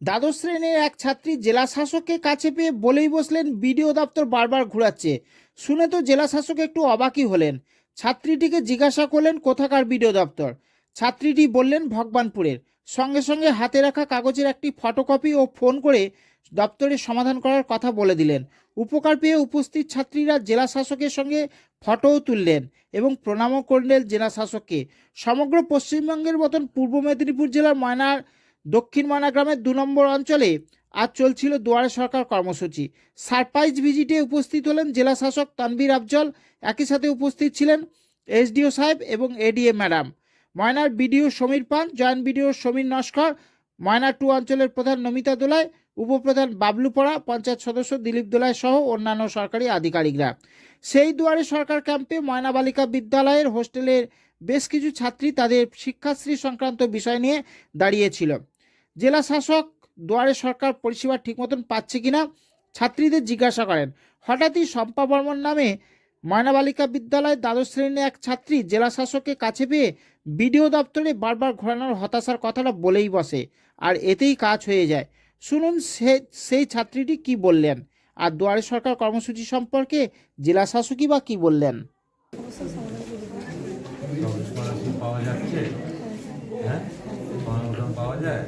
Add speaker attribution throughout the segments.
Speaker 1: দ্বাদশ শ্রেণির এক ছাত্রী জেলা শাসককে কাছে পেয়ে বলেই বসলেন, বিডিও দপ্তর বারবার ঘোরাচ্ছে। শুনে তো জেলা শাসক একটু অবাকই হলেন। ছাত্রীটিকে জিজ্ঞাসা করলেন, কোথাকার বিডিও দপ্তর? ছাত্রীটি বললেন, ভগবানপুরের। সঙ্গে সঙ্গে হাতে রাখা কাগজের একটি ফটোকপি ও ফোন করে দপ্তরের সমাধান করার কথা বলে দিলেন। উপকার পেয়ে উপস্থিত ছাত্রীরা জেলা শাসকের সঙ্গে ফটোও তুললেন এবং প্রণামও করলেন জেলা শাসককে সমগ্র পশ্চিমবঙ্গের মতন পূর্ব মেদিনীপুর জেলার ময়নার দক্ষিণ ময়না গ্রামের দু নম্বর অঞ্চলে আজ চলছিল দুয়ারে সরকার কর্মসূচি। সারপ্রাইজ ভিজিটে উপস্থিত হলেন জেলা শাসক তানভীর আফজল। একই সাথে উপস্থিত ছিলেন এসডিও সাহেব এবং এডিএ ম্যাডাম। ময়নার BDO Samir Pan, joint BDO Samir Naskar Moyna two অঞ্চলের প্রধান নমিতা দোলায়, উপপ্রধান বাবলু পড়া, পঞ্চায়েত সদস্য দিলীপ দোলায় সহ অন্যান্য সরকারি আধিকারিকরা। সেই দুয়ারে সরকার ক্যাম্পে ময়না বালিকা বিদ্যালয়ের হোস্টেলের বেশ কিছু ছাত্রী তাদের শিক্ষাশ্রী সংক্রান্ত বিষয় নিয়ে দাঁড়িয়েছিল। জেলা শাসক দুয়ারে সরকার পরিষেবা ঠিক মতন পাচ্ছে কিনা ছাত্রীদের জিজ্ঞাসা করেন। হঠাৎই শম্পা বর্মন নামে ময়না বালিকা বিদ্যালয়ের দ্বাদশ শ্রেণির এক ছাত্রী জেলা শাসককে কাছে পেয়ে বিডিও দপ্তরে বারবার ঘোরানোর হতাশার কথাটা বলেই বসে আর এতেই কাজ হয়ে যায়। শুনুন সে সেই ছাত্রীটি কি বললেন? আর দুয়ারে সরকার কর্মসূচি সম্পর্কে জেলা শাসকই বা কি বললেন?
Speaker 2: পাওয়া যাচ্ছে। হ্যাঁ? যায়?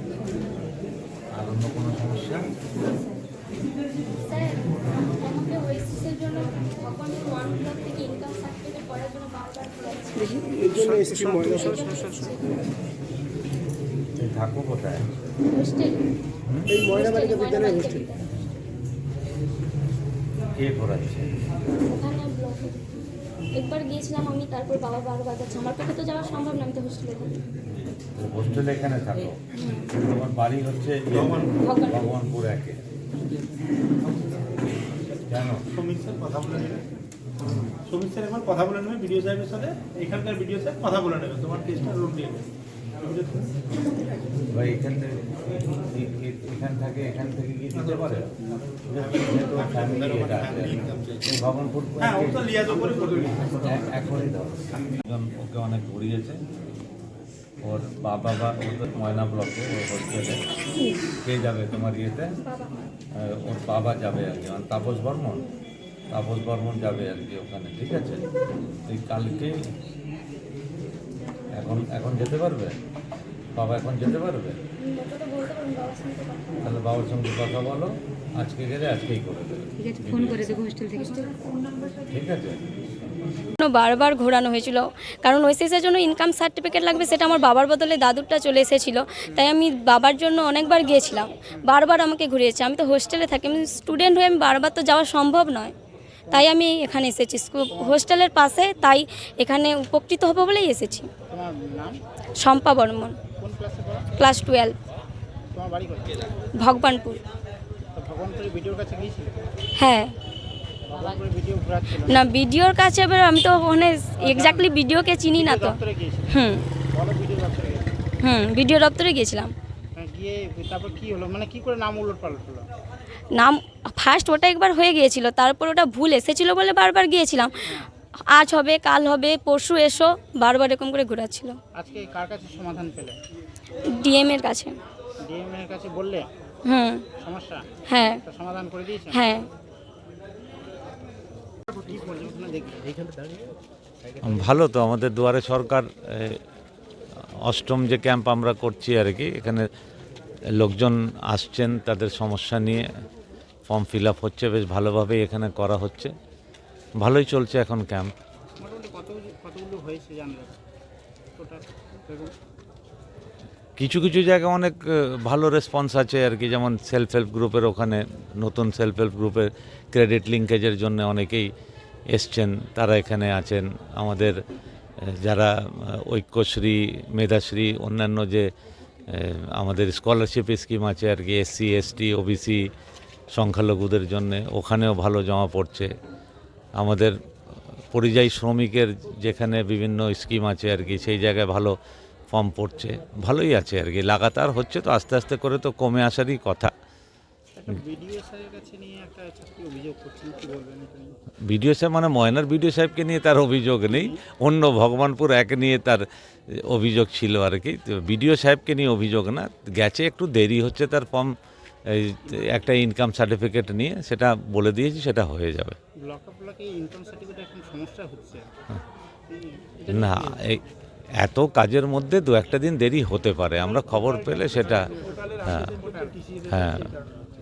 Speaker 2: আর অন্য কোনো সমস্যা?
Speaker 3: থেকে
Speaker 2: কোথায়?
Speaker 4: এই ময়না বালিকা বিদ্যালয়ের হোস্টেল।
Speaker 2: কে
Speaker 3: ব্লকে একবার গিয়েছিলাম আমি তারপর বাবা বারবার যাচ্ছে। আমার পক্ষে তো যাওয়া সম্ভব না আমি তো হোস্টেলে থাকি।
Speaker 2: হোস্টেলে এখানে থাকো। তোমার বাড়ি হচ্ছে
Speaker 3: ভগবানপুর।
Speaker 2: একে। কেন
Speaker 4: সমীর স্যার কথা বলে নেবে? সমীর স্যার এখন কথা বলে নেবে ভিডিও সাহেবের সাথে? এখানকার ভিডিও স্যার কথা বলে নেবে। তোমার কেসটা রোড দিয়ে নেবে
Speaker 2: ভাই এখান থেকে এখান থেকে এখান থেকে কি দিতে পারে? এই ভগবানপুর
Speaker 4: হ্যাঁ
Speaker 2: এখনই দাও। ওকে অনেক ঘুরিয়েছে। ওর বাবা বা ও তো ময়না ব্লকে ওর হোস্টেলে কে যাবে তোমার ইয়েতে? ওর বাবা যাবে আর কি মানে তাপস বর্মন। তাপস বর্মন যাবে আর কি ওখানে ঠিক আছে? তুই কালকে এখন এখন যেতে পারবে? বাবা এখন যেতে পারবে? তাহলে বাবার সঙ্গে কথা বলো আজকে গেলে আজকেই করে দেবে।
Speaker 5: ঠিক আছে ফোন করে দেবো হোস্টেল থেকে।
Speaker 2: ঠিক আছে?
Speaker 6: বারবার ঘোরানো হয়েছিল। কারণ ওয়েসিসের জন্য ইনকাম সার্টিফিকেট লাগবে সেটা আমার বাবার বদলে দাদুরটা চলে এসেছিল। তাই আমি বাবার জন্য অনেকবার গিয়েছিলাম। বারবার আমাকে ঘুরিয়েছে। আমি তো হোস্টেলে থাকি আমি স্টুডেন্ট হয়ে আমি বারবার তো যাওয়া সম্ভব নয়। তাই আমি এখানে এসেছি। স্কুল হোস্টেলের পাশে তাই এখানে উপকৃত হব বলেই এসেছি। শম্পা বর্মন।
Speaker 1: ক্লাসে
Speaker 6: টুয়েলভ। ভগবানপুর। হ্যাঁ। না ভিডিওর কাছে এবার আমি তো ওখানে এক্স্যাক্টলি ভিডিওকে চিনি না তো। হুম। হুম ভিডিও দপ্তরে গিয়েছিলাম।
Speaker 1: হ্যাঁ, গিয়ে তারপর কি হলো? মানে কি করে নাম উলট পালট হলো?
Speaker 6: নাম ফার্স্ট ওটা একবার হয়ে গিয়েছিল তারপর ওটা ভুল এসেছিল বলে বারবার গিয়েছিলাম। আজ হবে কাল হবে পরশু এসো বারবার এরকম করে ঘোরাচ্ছিল।
Speaker 1: আজকে কার কাছে সমাধান পেলে?
Speaker 6: ডিএম এর কাছে।
Speaker 1: ডিএম এর কাছে বললে?
Speaker 6: হুম।
Speaker 1: সমস্যা?
Speaker 6: হ্যাঁ।
Speaker 1: সমাধান করে দিয়েছে?
Speaker 6: হ্যাঁ।
Speaker 2: ভালো তো আমাদের দুয়ারে সরকার অষ্টম যে ক্যাম্প আমরা করছি আর কি এখানে লোকজন আসছেন তাদের সমস্যা নিয়ে। ফর্ম ফিল আপ হচ্ছে বেশ ভালোভাবেই এখানে করা হচ্ছে। ভালোই চলছে এখন ক্যাম্প কিছু কিছু জায়গায় অনেক ভালো রেসপন্স আছে আর কি। যেমন সেলফ হেল্প গ্রুপের ওখানে নতুন সেলফ হেল্প গ্রুপের ক্রেডিট লিঙ্কেজের জন্য অনেকেই এসছেন তারা এখানে আছেন। আমাদের যারা ঐক্যশ্রী মেধাশ্রী অন্যান্য যে আমাদের স্কলারশিপ স্কিম আছে আর কি এসসি এসটি ওবিসি সংখ্যালঘুদের জন্য। ওখানেও ভালো জমা পড়ছে। আমাদের পরিযায়ী শ্রমিকের যেখানে বিভিন্ন স্কিম আছে আর কি, সেই জায়গায় ভালো ফর্ম পড়ছে। ভালোই আছে আর কি। লাগাতার হচ্ছে তো, আস্তে আস্তে করে তো কমে আসারই কথা? বিডিও সাহেব মানে ময়নার বিডিও সাহেবকে নিয়ে তার অভিযোগ নেই। অন্য ভগবানপুর এক নিয়ে তার অভিযোগ ছিল আর কি। বিডিও সাহেবকে নিয়ে অভিযোগ না। গেছে একটু দেরি হচ্ছে তার ফর্ম এই একটা ইনকাম সার্টিফিকেট নিয়ে সেটা বলে দিয়েছি সেটা হয়ে যাবে।
Speaker 5: হচ্ছে।
Speaker 2: না এই এত কাজের মধ্যে দু একটা দিন দেরি হতে পারে আমরা খবর পেলে সেটা হ্যাঁ হ্যাঁ।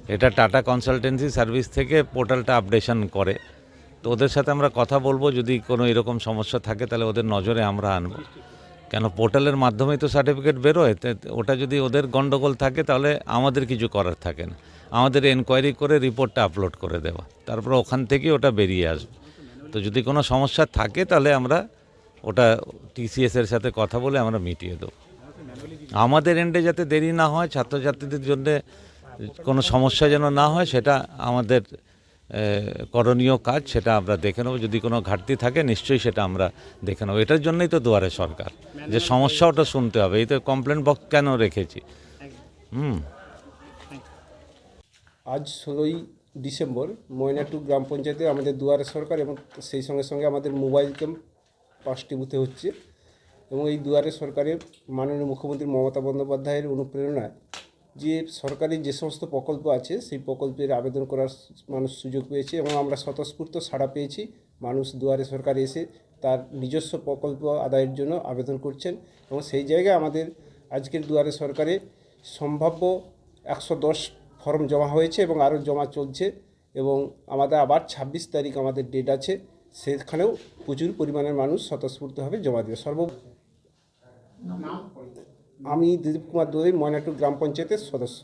Speaker 2: এটা টাটা কনসালটেন্সি সার্ভিস থেকে পোর্টালটা আপডেশন করে। তো ওদের সাথে আমরা কথা বলব যদি কোনো এরকম সমস্যা থাকে তাহলে ওদের নজরে আমরা আনব। কেন? পোর্টালের মাধ্যমেই তো সার্টিফিকেট বেরোয়। ওটা যদি ওদের গন্ডগোল থাকে তাহলে আমাদের কিছু করার থাকে না। আমাদের এনকোয়ারি করে রিপোর্টটা আপলোড করে দেওয়া। তারপর ওখান থেকে ওটা বেরিয়ে আসবে। তো যদি কোনো সমস্যা থাকে তাহলে আমরা ওটা টিসিএস এর সাথে কথা বলে আমরা মিটিয়ে দেবো। আমাদের এন্ডে যাতে দেরি না হয়, ছাত্রছাত্রীদের জন্যে কোনো সমস্যা যেন না হয়, সেটা আমাদের করণীয় কাজ সেটা আমরা দেখে নেব। যদি কোনো ঘাটতি থাকে নিশ্চয়ই সেটা আমরা দেখে নেব। এটার জন্যই তো দুয়ারে সরকার। যে সমস্যা ওটা শুনতে হবে। এই তো কমপ্লেন বক্স কেন রেখেছি? হুম।
Speaker 7: আজ ষোলোই ডিসেম্বর ময়নাটু গ্রাম পঞ্চায়েতে আমাদের দুয়ারে সরকার এবং সেই সঙ্গে সঙ্গে আমাদের মোবাইল ক্যাম্প পাঁচটি বুথে হচ্ছে এবং এই দুয়ারে সরকারের মাননীয় মুখ্যমন্ত্রী মমতা বন্দ্যোপাধ্যায়ের অনুপ্রেরণায় যে সরকারি যে সমস্ত প্রকল্প আছে, সেই প্রকল্পের আবেদন করার মানুষ সুযোগ পেয়েছে এবং আমরা স্বতঃস্ফূর্ত সাড়া পেয়েছি। মানুষ দুয়ারে সরকার এসে তার নিজস্ব প্রকল্প আদায়ের জন্য আবেদন করছেন এবং সেই জায়গায় আমাদের আজকের দুয়ারে সরকারে সম্ভাব্য একশো দশ ফর্ম জমা হয়েছে এবং আরও জমা চলছে এবং আমাদের আবার ছাব্বিশ তারিখ আমাদের ডেট আছে, সেখানেও প্রচুর পরিমাণের মানুষ স্বতঃস্ফূর্তভাবে জমা দেবে। সর্ব আমি দিলীপ কুমার দুই ময়নাটুর গ্রাম পঞ্চায়েতের সদস্য।